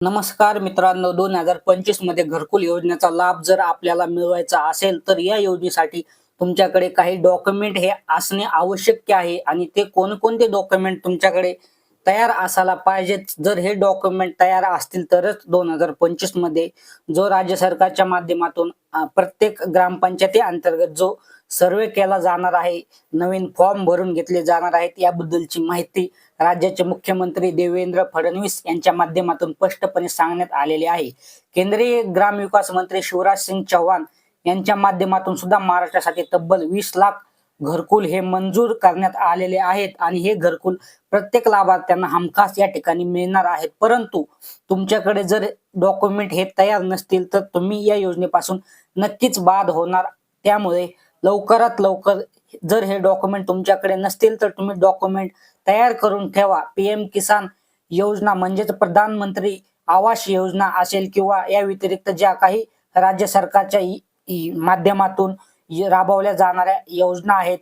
नमस्कार मित्रांनो दोन हजार पंचवीसमध्ये घरकुल योजनेचा लाभ जर आपल्याला मिळवायचा असेल तर या योजनेसाठी तुमच्याकडे काही डॉक्युमेंट हे असणे आवश्यक आहे आणि ते कोणकोणते डॉक्युमेंट तुमच्याकडे तयार असायला पाहिजेत जर हे डॉक्युमेंट तयार असतील तरच दोन हजार पंचवीसमध्ये जो राज्य सरकारच्या माध्यमातून प्रत्येक ग्रामपंचायती अंतर्गत जो सर्वे केला जाणार आहे. नवीन फॉर्म भरून घेतले जाणार आहेत. याबद्दलची माहिती राज्याचे मुख्यमंत्री देवेंद्र फडणवीस यांच्या माध्यमातून स्पष्टपणे सांगण्यात आलेले आहे. केंद्रीय ग्रामविकास मंत्री शिवराज सिंग चौहान यांच्या माध्यमातून सुद्धा महाराष्ट्रासाठी तब्बल वीस लाख घरकुल हे मंजूर करण्यात आलेले आहेत आणि हे घरकुल प्रत्येक लाभार्थ्यांना हमखास या ठिकाणी मिळणार आहेत. परंतु तुमच्याकडे जर डॉक्युमेंट हे तयार नसतील तर तुम्ही या योजनेपासून नक्कीच बाद होणार. त्यामुळे लवकरात लवकर जर हे डॉक्युमेंट तुमच्याकडे नसतील तर तुम्ही डॉक्युमेंट तयार करून ठेवा. पीएम किसान योजना म्हणजेच प्रधानमंत्री आवास योजना असेल किंवा या व्यतिरिक्त ज्या काही राज्य सरकारच्या माध्यमातून राबवल्या जाणाऱ्या योजना आहेत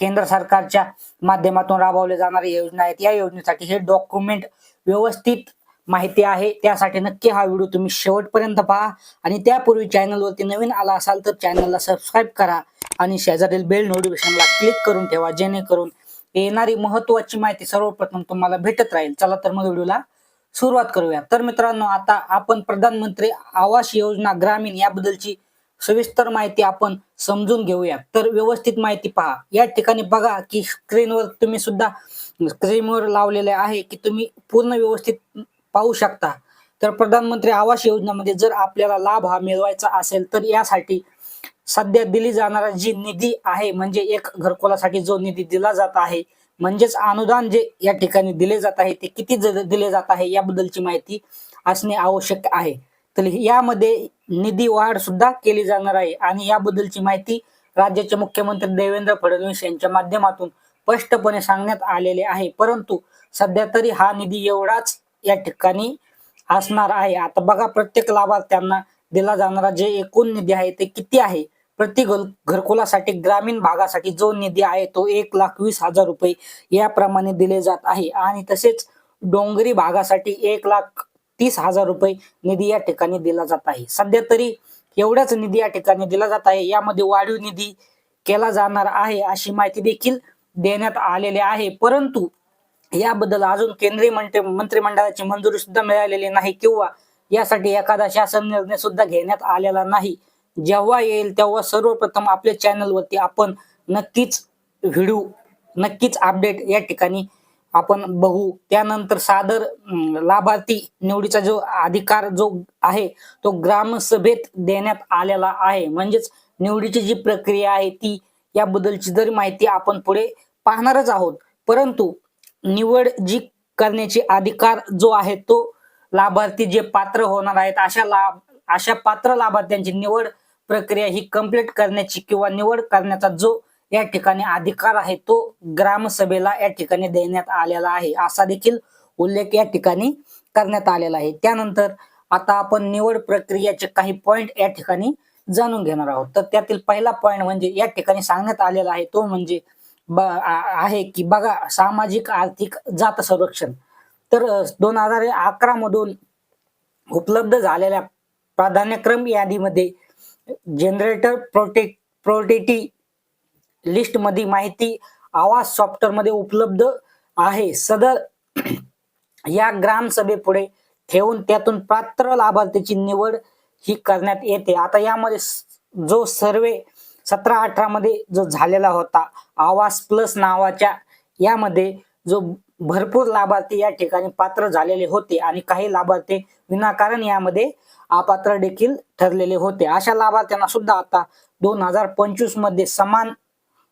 केंद्र सरकारच्या माध्यमातून राबवल्या जाणाऱ्या योजना आहेत या योजनेसाठी हे डॉक्युमेंट व्यवस्थित माहिती आहे. त्यासाठी नक्की हा व्हिडिओ तुम्ही शेवटपर्यंत पहा. आणि त्यापूर्वी चॅनलवरती नवीन आला असाल तर चॅनलला सबस्क्राईब करा. आणि शेजारील बेल नोटिफिकेशनला क्लिक करून ठेवा. जेणेकरून येणारी महत्वाची माहिती सर्वप्रथम तुम्हाला भेटत राहील. चला तर मग व्हिडिओला सुरुवात करूया. तर मित्रांनो आता आपण प्रधानमंत्री आवास योजना ग्रामीण याबद्दलची सविस्तर माहिती आपण समजून घेऊया. तर व्यवस्थित माहिती पहा. या ठिकाणी बघा की स्क्रीनवर तुम्ही सुद्धा स्क्रीनवर लावलेले आहे की तुम्ही पूर्ण व्यवस्थित पाहू शकता. तर प्रधानमंत्री आवास योजनेमध्ये जर आपल्याला लाभ हा मिळवायचा असेल तर यासाठी सध्या दिली जाणारा जी निधी आहे म्हणजे एक घरकुलासाठी जो निधी दिला जात आहे म्हणजेच अनुदान जे या ठिकाणी दिले जात आहे ते किती ज- दिले जात आहे याबद्दलची माहिती असणे आवश्यक आहे. तर यामध्ये निधी वाढ सुद्धा केली जाणार आहे आणि याबद्दलची माहिती राज्याचे मुख्यमंत्री देवेंद्र फडणवीस यांच्या माध्यमातून स्पष्टपणे सांगण्यात आलेले आहे. परंतु सध्या तरी हा निधी एवढाच या ठिकाणी असणार आहे. आता बघा प्रत्येक लाभार्थ्यांना दिला जाणारा जे एकूण निधी आहे ते किती आहे? प्रति घर- घरकुलासाठी ग्रामीण भागासाठी जो निधी आहे तो एक लाख वीस हजार रुपये याप्रमाणे दिले जात आहे. आणि तसेच डोंगरी भागासाठी एक लाख तीस हजार रुपये निधी या ठिकाणी दिला जात आहे. सध्या तरी एवढाच निधी या ठिकाणी दिला जात आहे. यामध्ये वाढीव निधी केला जाणार आहे अशी माहिती देखील देण्यात आलेली आहे. परंतु याबद्दल अजून केंद्रीय मंत्री मंत्रिमंडळाची मंजुरी सुद्धा मिळालेली नाही किंवा यासाठी एखादा शासन निर्णय सुद्धा घेण्यात आलेला नाही. जेव्हा येईल तेव्हा सर्वप्रथम आपल्या चॅनलवरती आपण नक्कीच व्हिडिओ नक्कीच अपडेट या ठिकाणी आपण बघू. त्यानंतर सादर लाभार्थी निवडीचा जो अधिकार जो आहे तो ग्रामसभेत देण्यात आलेला आहे. म्हणजेच निवडीची जी प्रक्रिया आहे ती याबद्दलची जरी माहिती आपण पुढे पाहणारच आहोत परंतु निवड जी करण्याची अधिकार जो आहे तो लाभार्थी जे पात्र होणार आहेत अशा लाभ अशा पात्र लाभार्थ्यांची निवड प्रक्रिया ही कंप्लीट करण्याची किंवा निवड करण्याचा जो या ठिकाणी अधिकार आहे तो ग्रामसभेला या ठिकाणी देण्यात आलेला आहे. असा देखील उल्लेख या ठिकाणी करण्यात आलेला आहे. त्यानंतर आता आपण निवड प्रक्रियेचे काही पॉइंट या ठिकाणी जाणून घेणार आहोत. तर त्यातील पहिला पॉइंट म्हणजे या ठिकाणी सांगण्यात आलेला आहे तो म्हणजे आहे की बघा सामाजिक आर्थिक जात संरक्षण. तर दोन हजार अकरा मधून उपलब्ध झालेल्या प्राधान्यक्रम यादीमध्ये जनरेटर प्रोटेक्ट प्रोटेटी लिस्टमध्ये माहिती आवाज सॉफ्टवेअरमध्ये उपलब्ध आहे. सदर या ग्रामसभेपुढे ठेवून त्यातून पात्र लाभार्थीची निवड ही करण्यात येते. आता यामध्ये स- जो सर्वे सतरा अठरा मध्ये जो झालेला होता आवास प्लस नावाच्या यामध्ये जो भरपूर लाभार्थी या ठिकाणी पात्र झालेले होते आणि काही लाभार्थी विनाकारण यामध्ये अपात्र देखील ठरलेले होते. अशा लाभार्थ्यांना सुद्धा आता दोन हजार पंचवीसमध्ये समान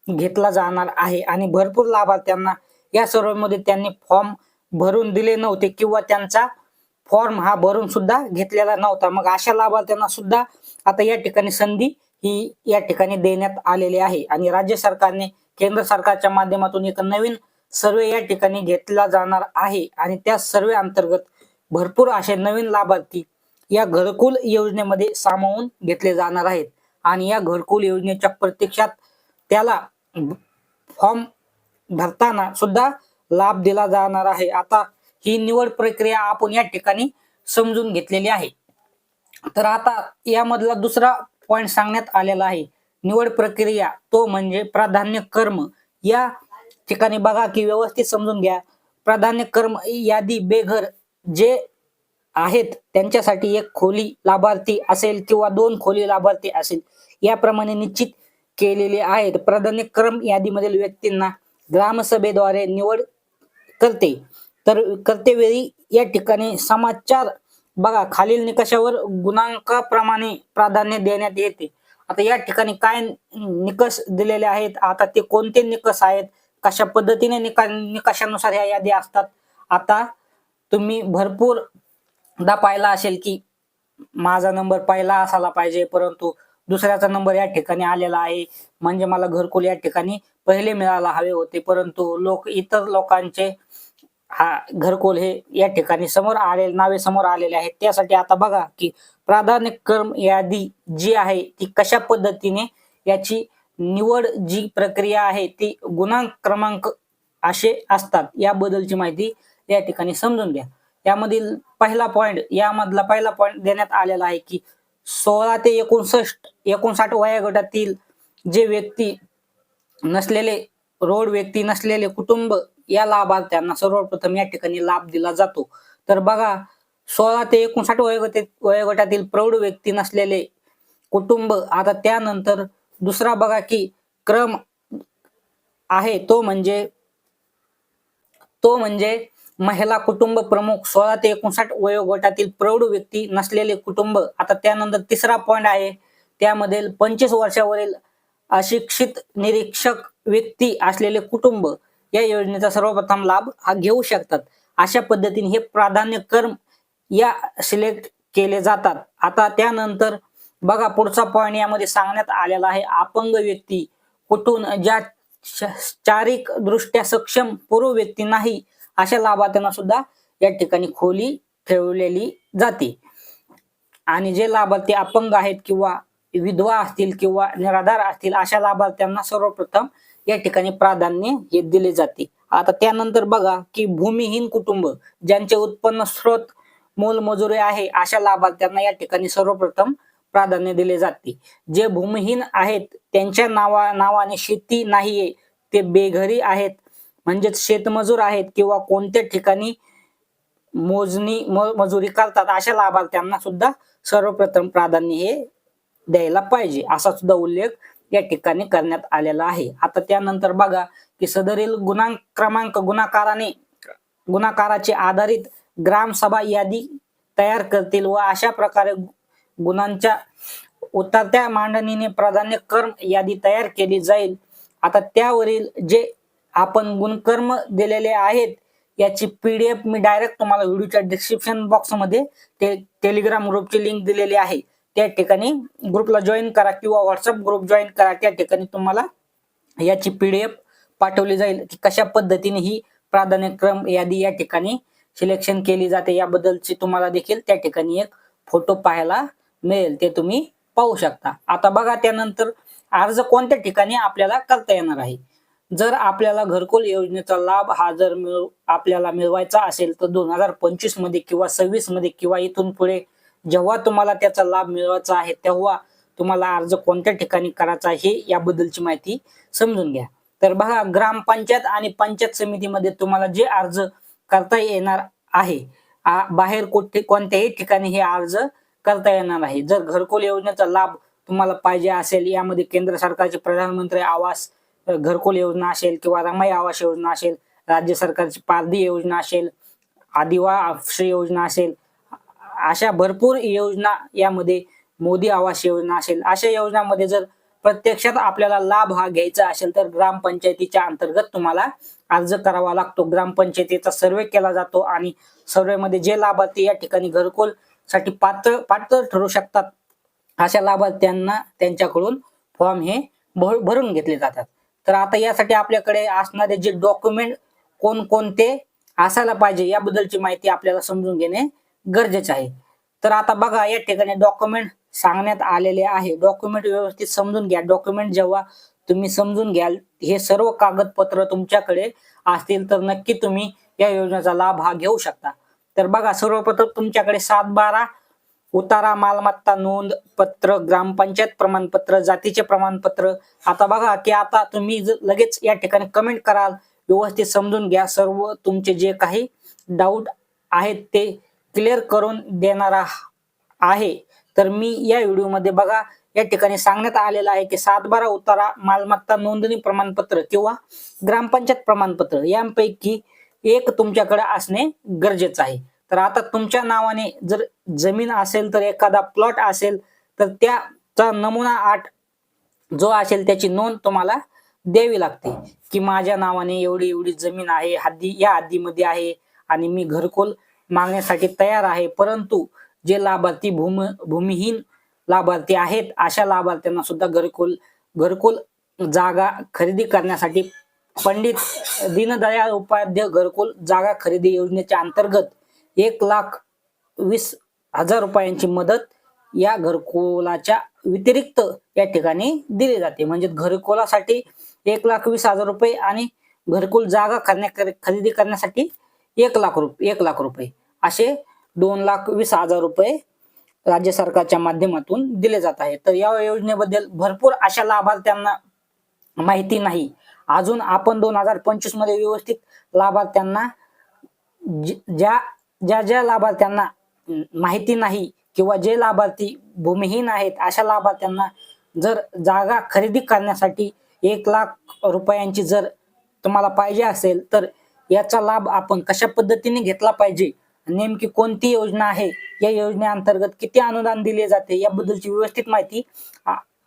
घेतला जाणार आहे आणि भरपूर लाभार्थ्यांना या सर्वमध्ये त्यांनी फॉर्म भरून दिले नव्हते किंवा त्यांचा फॉर्म हा भरून सुद्धा घेतलेला नव्हता. मग अशा लाभार्थ्यांना सुद्धा आता या ठिकाणी संधी ही या ठिकाणी देण्यात आलेली आहे. आणि राज्य सरकारने केंद्र सरकारच्या माध्यमातून एक नवीन सर्वे या ठिकाणी घेतला जाणार आहे. आणि त्या सर्वे अंतर्गत भरपूर असे नवीन लाभार्थी या घरकुल योजनेमध्ये सामावून घेतले जाणार आहेत. आणि या घरकुल योजनेच्या प्रत्यक्षात त्याला फॉर्म भरताना सुद्धा लाभ दिला जाणार आहे. आता ही निवड प्रक्रिया आपण या ठिकाणी समजून घेतलेली आहे. तर आता यामधला दुसरा पॉइंट सांगण्यात आलेला आहे. निवड प्रक्रिया तो म्हणजे प्राधान्य कर्म. या ठिकाणी बघा की व्यवस्थित समजून घ्या. प्राधान्य कर्म यादी बेघर जे आहेत त्यांच्यासाठी एक खोली लाभार्थी असेल किंवा दोन खोली लाभार्थी असेल याप्रमाणे निश्चित केलेले आहेत. प्राधान्य क्रम यादीमधील व्यक्तींना ग्रामसभेद्वारे निवड करते. तर करतेवेळी या ठिकाणी समाचार बघा खालील निकषावर गुणांकाप्रमाणे प्राधान्य देण्यात येते. आता या ठिकाणी काय निकष दिलेले आहेत? आता ते कोणते निकष आहेत? कशा पद्धतीने निका निकषानुसार ह्या यादी असतात? आता तुम्ही भरपूर दा पाहिला असेल की माझा नंबर पहिला असायला पाहिजे परंतु दुसऱ्याचा नंबर या ठिकाणी आलेला आहे. म्हणजे मला घरकुल या ठिकाणी पहिले मिळायला हवे होते परंतु लोक इतर लोकांचे हा घरकोल हे या ठिकाणी समोर आले नावे समोर आलेले आहेत. त्यासाठी आता बघा की प्राधान्य क्रम यादी जी आहे ती कशा पद्धतीने याची निवड जी प्रक्रिया आहे ती गुणांक क्रमांक असे असतात याबद्दलची माहिती या ठिकाणी समजून घ्या. यामधील पहिला पॉइंट यामधला पहिला पॉइंट देण्यात आलेला आहे की सोळा ते एकोणसष्ट एकोणसाठ वयोगटातील जे व्यक्ती नसलेले रोड व्यक्ती नसलेले कुटुंब या लाभार्थ्यांना सर्वप्रथम या ठिकाणी लाभ दिला जातो. तर बघा सोळा ते एकोणसाठ वयोगट वयोगटातील प्रौढ व्यक्ती नसलेले कुटुंब आता त्यानंतर दुसरा बघा की क्रम आहे तो म्हणजे तो म्हणजे महिला कुटुंब प्रमुख सोळा ते एकोणसाठ वयोगटातील प्रौढ व्यक्ती नसलेले कुटुंब. आता त्यानंतर तिसरा पॉइंट आहे त्यामध्ये पंचवीस वर्षावरील अशिक्षित निरीक्षक व्यक्ती असलेले कुटुंब. या योजनेचा सर्वप्रथम लाभ हा घेऊ शकतात. अशा पद्धतीने हे प्राधान्य कर्म या सिलेक्ट केले जातात. आता त्यानंतर बघा पुढचा पॉईंट यामध्ये सांगण्यात आलेला आहे अपंग व्यक्ती कुठून ज्या चारिक दृष्ट्या सक्षम पूर्व व्यक्ती नाही अशा लाभार्थ्यांना सुद्धा या ठिकाणी खोली ठेवलेली जाते. आणि जे लाभार्थी अपंग आहेत किंवा विधवा असतील किंवा निराधार असतील अशा लाभार्थ्यांना सर्वप्रथम या ठिकाणी प्राधान्य हे दिले जाते. आता त्यानंतर बघा की भूमिहीन कुटुंब ज्यांचे उत्पन्न स्रोत मोलमजुरी आहे अशा लाभार्थ्यांना या ठिकाणी सर्वप्रथम प्राधान्य दिले जाते. जे भूमिहीन आहेत त्यांच्या नावा नावाने शेती नाहीये ते बेघरी आहेत म्हणजेच शेतमजूर आहेत किंवा कोणत्या ठिकाणी मोजणी मजुरी करतात अशा लाभार्थ्यांना सुद्धा सर्वप्रथम प्राधान्य हे द्यायला पाहिजे असा सुद्धा उल्लेख या ठिकाणी करण्यात आलेला आहे. आता त्यानंतर बघा की सदरील गुणांक क्रमांक गुणाकाराने गुणाकाराचे आधारित ग्रामसभा यादी तयार करतील व अशा प्रकारे गुणांच्या उतरत्या मांडणीने प्राधान्य कर्म यादी तयार केली जाईल. आता त्यावरील जे आपण गुणकर्म दिलेले आहेत याची पीडीएफ मी डायरेक्ट तुम्हाला व्हिडिओच्या डिस्क्रिप्शन बॉक्समध्ये ते टेलिग्राम ग्रुपची लिंक दिलेली आहे. त्या ठिकाणी ग्रुपला जॉईन करा किंवा व्हॉट्सअप ग्रुप जॉईन करा. त्या ठिकाणी तुम्हाला याची पीडीएफ पाठवली जाईल की कशा पद्धतीने ही प्राधान्यक्रम यादी या ठिकाणी सिलेक्शन केली जाते याबद्दलची तुम्हाला देखील त्या ठिकाणी एक फोटो पाहायला मिळेल. ते तुम्ही पाहू शकता. आता बघा त्यानंतर अर्ज कोणत्या ठिकाणी आपल्याला करता येणार आहे? जर आपल्याला घरकुल योजनेचा लाभ हा जर मिळ आपल्याला मिळवायचा असेल तर दोन हजार पंचवीसमध्ये किंवा सव्वीसमध्ये किंवा इथून पुढे जेव्हा तुम्हाला त्याचा लाभ मिळवायचा आहे तेव्हा तुम्हाला अर्ज कोणत्या ठिकाणी करायचा हे याबद्दलची माहिती समजून घ्या. तर बघा ग्रामपंचायत आणि पंचायत समितीमध्ये तुम्हाला जे अर्ज करता येणार आहे बाहेर कुठे कोणत्याही ठिकाणी हे अर्ज करता येणार आहे. जर घरकुल योजनेचा लाभ तुम्हाला पाहिजे असेल यामध्ये केंद्र सरकारचे प्रधानमंत्री आवास घरकुल योजना असेल किंवा रमाई आवास योजना असेल राज्य सरकारची पारधी योजना असेल आदिवासी योजना असेल अशा भरपूर योजना यामध्ये मोदी आवास योजना असेल अशा योजनामध्ये जर प्रत्यक्षात आपल्याला लाभ हा घ्यायचा असेल तर ग्रामपंचायतीच्या अंतर्गत तुम्हाला अर्ज करावा लागतो. ग्रामपंचायतीचा सर्वे केला जातो आणि सर्वेमध्ये जे लाभार्थी या ठिकाणी घरकुलसाठी पात्र पात्र ठरू शकतात अशा लाभार्थ्यांना त्यांच्याकडून फॉर्म हे भर- भरून घेतले जातात. तर आता यासाठी आपल्याकडे असणारे जे डॉक्युमेंट कोणकोणते असायला पाहिजे याबद्दलची माहिती आपल्याला समजून घेणे गरजेचे आहे. तर आता बघा या ठिकाणी डॉक्युमेंट सांगण्यात आलेले आहे. डॉक्युमेंट व्यवस्थित समजून घ्या. डॉक्युमेंट जेव्हा तुम्ही समजून घ्याल हे सर्व कागदपत्र तुमच्याकडे असतील तर नक्की तुम्ही या योजनेचा लाभ हा घेऊ शकता. तर बघा सर्वप्रथम तुमच्याकडे सात बारा उतारा मालमत्ता नोंद पत्र ग्रामपंचायत प्रमाणपत्र जातीचे प्रमाणपत्र. आता बघा की आता तुम्ही लगेच या ठिकाणी कमेंट कराल व्यवस्थित समजून घ्या. सर्व तुमचे जे काही डाऊट आहेत ते क्लिअर करून देणारा आहे तर मी या व्हिडिओमध्ये बघा या ठिकाणी सांगण्यात आलेलं आहे की सातबारा उतारा मालमत्ता नोंदणी प्रमाणपत्र किंवा ग्रामपंचायत प्रमाणपत्र यांपैकी एक तुमच्याकडे असणे गरजेचं आहे. तर आता तुमच्या नावाने जर जमीन असेल तर एखादा प्लॉट असेल तर त्याचा नमुना आठ जो असेल त्याची नोंद तुम्हाला द्यावी लागते की माझ्या नावाने एवढी एवढी जमीन आहे हद्दी या हद्दीमध्ये आहे आणि मी घरकोल मागण्यासाठी तयार आहे. परंतु जे लाभार्थी भूम भूमिहीन लाभार्थी आहेत अशा लाभार्थ्यांना सुद्धा घरकुल घरकुल जागा खरेदी करण्यासाठी पंडित दीनदयाळ उपाध्याय घरकुल जागा खरेदी योजनेच्या अंतर्गत एक लाख वीस हजार रुपयांची मदत या घरकुलाच्या व्यतिरिक्त या ठिकाणी दिली जाते. म्हणजे घरकुलासाठी एक लाख वीस हजार रुपये आणि घरकुल जागा करण्या खरेदी करण्यासाठी एक लाख रुपये एक लाख रुपये. असे दोन लाख वीस हजार रुपये राज्य सरकारच्या माध्यमातून दिले जात आहे तर या योजनेबद्दल भरपूर अशा लाभार्थ्यांना माहिती नाही. अजून आपण दोन हजार पंचवीसमध्ये व्यवस्थित लाभार्थ्यांना ज्या ज्या ज्या लाभार्थ्यांना माहिती नाही किंवा जे लाभार्थी भूमिहीन आहेत अशा लाभार्थ्यांना जर जागा खरेदी करण्यासाठी एक लाख रुपयांची जर तुम्हाला पाहिजे असेल तर याचा लाभ आपण कशा पद्धतीने घेतला पाहिजे? नेमकी कोणती योजना आहे? या योजनेअंतर्गत किती अनुदान दिले जाते? याबद्दलची व्यवस्थित माहिती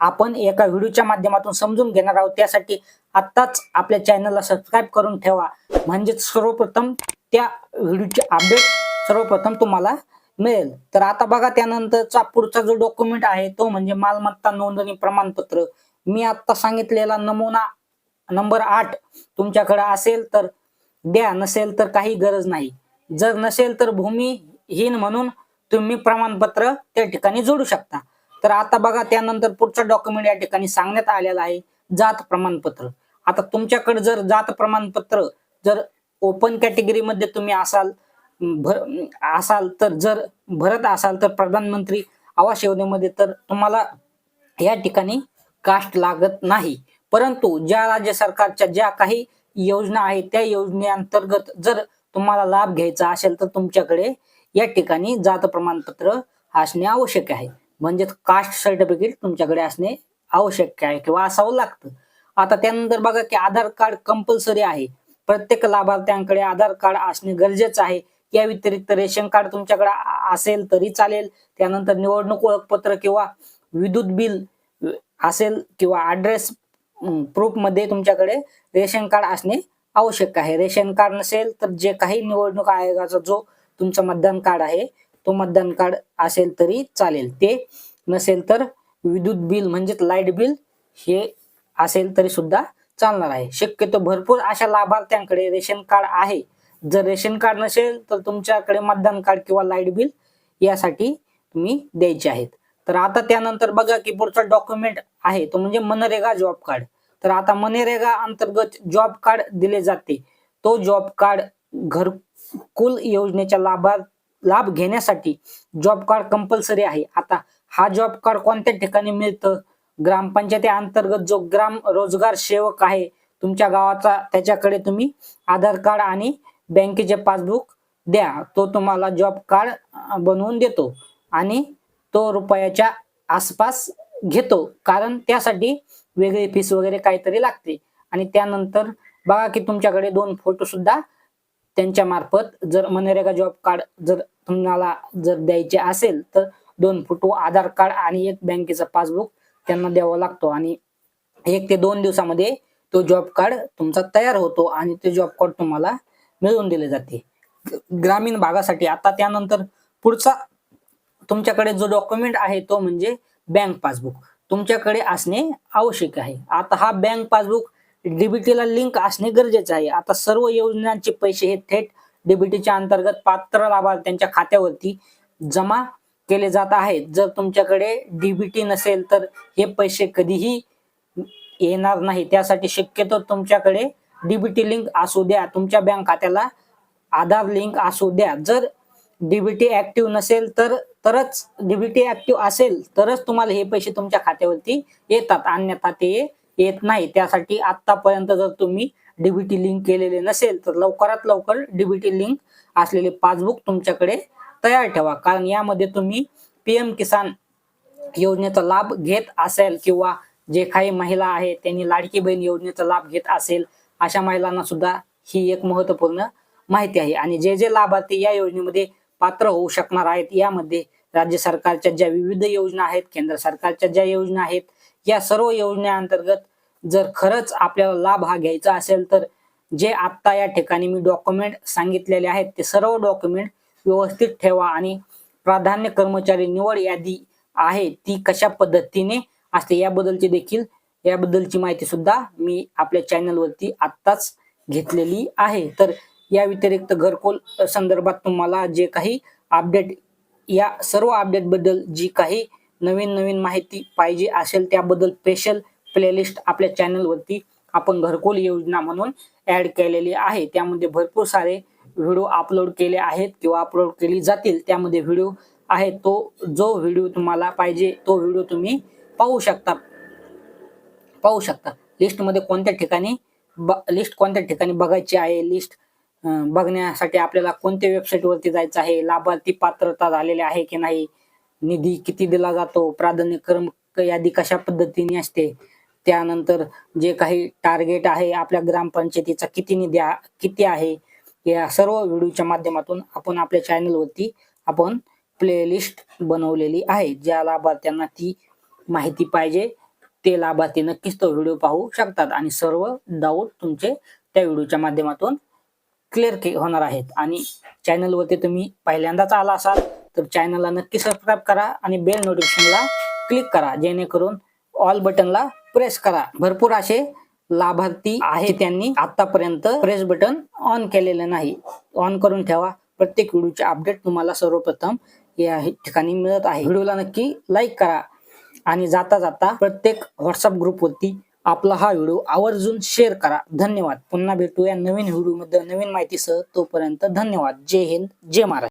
आपण एका व्हिडिओच्या माध्यमातून समजून घेणार आहोत. त्यासाठी आत्ताच आपल्या चॅनलला सबस्क्राईब करून ठेवा. म्हणजेच सर्वप्रथम त्या व्हिडिओचे अपडेट सर्वप्रथम तुम्हाला मिळेल. तर आता बघा त्यानंतरचा पुढचा जो डॉक्युमेंट आहे तो म्हणजे मालमत्ता नोंदणी प्रमाणपत्र. मी आता सांगितलेला नमुना नंबर आठ तुमच्याकडे असेल तर द्या नसेल तर काही गरज नाही. जर नसेल तर भूमिहीन म्हणून तुम्ही प्रमाणपत्र त्या ठिकाणी जोडू शकता. तर आता बघा त्यानंतर पुढचा डॉक्युमेंट या ठिकाणी सांगण्यात आलेला आहे जात प्रमाणपत्र. आता तुमच्याकडे जर जात प्रमाणपत्र जर ओपन कॅटेगरीमध्ये तुम्ही असाल भर असाल तर जर भरत असाल तर प्रधानमंत्री आवास योजनेमध्ये तर तुम्हाला या ठिकाणी कास्ट लागत नाही. परंतु ज्या राज्य सरकारच्या ज्या काही योजना आहे त्या योजनेअंतर्गत जर तुम्हाला लाभ घ्यायचा असेल तर तुमच्याकडे या ठिकाणी जात प्रमाणपत्र असणे आवश्यक आहे. म्हणजेच कास्ट सर्टिफिकेट तुमच्याकडे असणे आवश्यक आहे किंवा असावं लागतं. आता त्यानंतर बघा की आधार कार्ड कंपल्सरी आहे. प्रत्येक लाभार्थ्यांकडे आधार कार्ड असणे गरजेचं आहे. या व्यतिरिक्त रेशन कार्ड तुमच्याकडे असेल तरी चालेल. त्यानंतर निवडणूक ओळखपत्र किंवा विद्युत बिल असेल किंवा ऍड्रेस प्रूफमध्ये तुमच्याकडे रेशन कार्ड असणे आवश्यक आहे. रेशन कार्ड नसेल तर जे काही निवडणूक आयोगाचा जो तुमचं मतदान कार्ड आहे तो मतदान कार्ड असेल तरी चालेल. ते नसेल तर विद्युत बिल म्हणजेच लाइट बिल हे असेल तरी सुद्धा चालणार आहे. शक्यतो भरपूर अशा लाभार्थ्यांकडे रेशन कार्ड आहे. जर रेशन कार्ड नसेल तर तुमच्याकडे मतदान कार्ड किंवा लाइट बिल यासाठी तुम्ही द्यायचे आहेत. तर आता त्यानंतर बघा की पुढचा डॉक्युमेंट आहे तो म्हणजे मनरेगा जॉब कार्ड तर आता मनरेगा अंतर्गत जॉब कार्ड दिले जाते. तो जॉब कार्ड घरकुल योजनेच्या लाभा लाभ घेण्यासाठी जॉब कार्ड कंपल्सरी आहे. आता हा जॉब कार्ड कोणत्या ठिकाणी मिळतं? ग्रामपंचायती अंतर्गत जो ग्राम रोजगार सेवक आहे तुमच्या गावाचा त्याच्याकडे तुम्ही आधार कार्ड आणि बँकेचे पासबुक द्या. तो तुम्हाला जॉब कार्ड बनवून देतो. आणि तो रुपयाच्या आसपास घेतो. कारण त्यासाठी वेगळी फीस वगैरे काहीतरी लागते. आणि त्यानंतर बघा की तुमच्याकडे दोन फोटो सुद्धा त्यांच्या मार्फत जर मनरेगा जॉब कार्ड जर तुम्हाला जर द्यायचे असेल तर दोन फोटो आधार कार्ड आणि एक बँकेचा पासबुक त्यांना द्यावा लागतो. आणि एक ते दोन दिवसामध्ये तो जॉब कार्ड तुमचा तयार होतो आणि ते जॉब कार्ड तुम्हाला मिळवून दिले जाते. ग्रामीण भागासाठी आता त्यानंतर पुढचा तुमच्याकडे जो डॉक्युमेंट आहे तो म्हणजे बँक पासबुक तुमच्याकडे असणे आवश्यक आहे. आता हा बँक पासबुक डीबीटीला लिंक असणे गरजेचे आहे. आता सर्व योजनांचे पैसे हे थेट डीबीटीच्या अंतर्गत पात्र लाभार्थ्यांच्या खात्यावरती जमा केले जात आहेत. जर तुमच्याकडे डीबीटी नसेल तर हे पैसे कधीही येणार नाही. त्यासाठी शक्यतो तुमच्याकडे डीबीटी लिंक असू द्या. तुमच्या बँक खात्याला आधार लिंक असू द्या. जर डीबीटी ऍक्टिव्ह नसेल तर तरच डीबीटी ऍक्टिव्ह असेल तरच तुम्हाला हे पैसे तुमच्या खात्यावरती येतात. अन्यथा ते येत नाही. त्यासाठी आतापर्यंत जर तुम्ही डीबीटी लिंक केलेले नसेल तर लवकरात लवकर डीबीटी लिंक असलेले पासबुक तुमच्याकडे तयार ठेवा. कारण यामध्ये तुम्ही पीएम किसान योजनेचा लाभ घेत असेल किंवा जे काही महिला आहे त्यांनी लाडकी बहीण योजनेचा लाभ घेत असेल अशा महिलांना सुद्धा ही एक महत्त्वपूर्ण माहिती आहे. आणि जे जे लाभार्थी या योजनेमध्ये पात्र होऊ शकणार आहेत. यामध्ये राज्य सरकारच्या ज्या विविध योजना आहेत केंद्र सरकारच्या ज्या योजना आहेत या सर्व योजनेअंतर्गत जर खरंच आपल्याला लाभ हा घ्यायचा असेल तर जे आत्ता या ठिकाणी मी डॉक्युमेंट सांगितलेले आहेत ते सर्व डॉक्युमेंट व्यवस्थित ठेवा आणि प्राधान्य कर्मचारी निवड यादी आहे ती कशा पद्धतीने असते याबद्दलची देखील याबद्दलची माहिती सुद्धा मी आपल्या चॅनलवरती आत्ताच घेतलेली आहे. तर या व्यतिरिक्त घरकोल संदर्भात तुम्हाला जे काही अपडेट या सर्व अपडेटबद्दल जी काही नवीन नवीन माहिती पाहिजे असेल त्याबद्दल स्पेशल प्लेलिस्ट आपल्या चॅनलवरती आपण घरकुल योजना म्हणून ऍड केलेली आहे. त्यामध्ये भरपूर सारे व्हिडिओ अपलोड केले आहेत किंवा अपलोड केली जातील. त्यामध्ये व्हिडिओ आहे तो जो व्हिडिओ तुम्हाला पाहिजे तो व्हिडिओ तुम्ही पाहू शकता. पाहू शकता. लिस्टमध्ये कोणत्या ठिकाणी लिस्ट कोणत्या ठिकाणी बघायची आहे? लिस्ट बघण्यासाठी आपल्याला कोणत्या वेबसाईटवरती जायचं आहे? लाभार्थी पात्रता झालेले आहे की नाही? निधी किती दिला जातो? प्राधान्यक्रम यादी कशा पद्धतीने असते? त्यानंतर जे काही टार्गेट आहे आपल्या ग्रामपंचायतीचा किती निधी किती आहे? या सर्व व्हिडिओच्या माध्यमातून आपण आपल्या चॅनलवरती आपण प्लेलिस्ट बनवलेली आहे. ज्या लाभार्थ्यांना ती माहिती पाहिजे ते लाभार्थी नक्कीच तो व्हिडिओ पाहू शकतात. आणि सर्व डाऊट तुमचे त्या व्हिडिओच्या माध्यमातून क्लिअर होणार आहेत. आणि चॅनलवरती तुम्ही पहिल्यांदाच आला असाल तर चॅनलला नक्की सबस्क्राईब करा आणि बेल नोटिफिकेशनला क्लिक करा. जेणेकरून ऑल बटनला प्रेस करा. भरपूर असे लाभार्थी आहे त्यांनी आतापर्यंत प्रेस बटन ऑन केलेलं नाही. ऑन करून ठेवा. प्रत्येक व्हिडिओचे अपडेट तुम्हाला सर्वप्रथम या ठिकाणी मिळत आहे. व्हिडिओला नक्की लाईक करा. आणि जाता जाता प्रत्येक व्हॉट्सअप ग्रुपवरती आपला हा व्हिडिओ आवर्जून शेअर करा. धन्यवाद. पुन्हा भेटूया नवीन व्हिडिओमध्ये नवीन माहितीसह. तोपर्यंत धन्यवाद. जय हिंद. जय महाराष्ट्र.